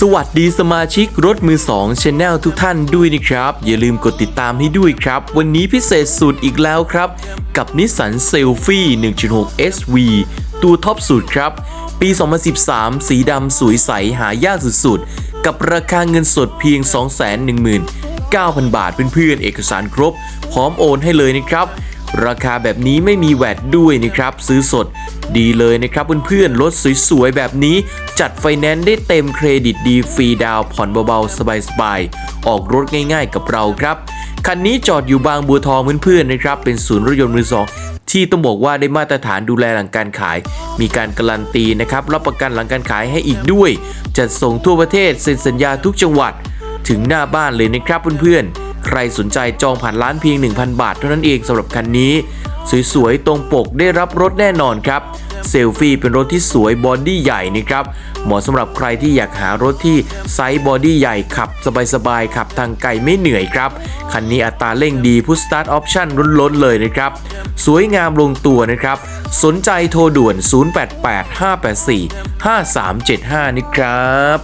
สวัสดีสมาชิกรถมือ2 Channel ทุกท่านด้วยนะครับ อย่าลืมกดติดตามให้ด้วยครับ วันนี้พิเศษสุดอีกแล้วครับ กับนิสสันเซลฟี่1.6 SV ตัวท็อปสุดครับ ปี 2013 สีดำสวยใสหายากสุดๆ กับราคาเงินสดเพียง 219,000 บาทเพื่อนๆเอกสารครบ พร้อมโอนให้เลยนะครับ ราคาแบบนี้ไม่มีแวดด้วยนะครับ ซื้อสด ดีเลยนะครับเพื่อนๆรถสวยๆ แบบนี้จัดไฟแนนซ์ได้เต็มเครดิตดีฟรีดาวผ่อนเบาๆ สบายๆ ออกรถง่ายๆกับเราครับ คันนี้จอดอยู่บางบัวทองเพื่อนๆนะครับ เป็นศูนย์รถยนต์มือสองที่ต้องบอกว่าได้มาตรฐานดูแลหลังการขาย มีการการันตีนะครับ รับประกันหลังการขายให้อีกด้วย จัดส่งทั่วประเทศเซ็นสัญญาทุกจังหวัด ถึงหน้าบ้านเลยนะครับเพื่อนๆ ใครสนใจจองผ่านร้านเพียง 1,000 บาทเท่านั้นเองสำหรับคันนี้ สวยๆ ตรงปกได้รับรถแน่นอนครับเซลฟี่เป็นรถที่สวยบอดี้ใหญ่นะครับเหมาะสำหรับใครที่อยากหารถที่ไซส์บอดี้ใหญ่ขับ สบายๆขับทางไกลไม่เหนื่อยครับ คันนี้อัตราเร่งดีพุ s สตาร์ทออปชั่นล้นๆเลยนะครับ สวยงามลงตัวนะครับ สนใจโทรด่วน 0885845375นี่ครับ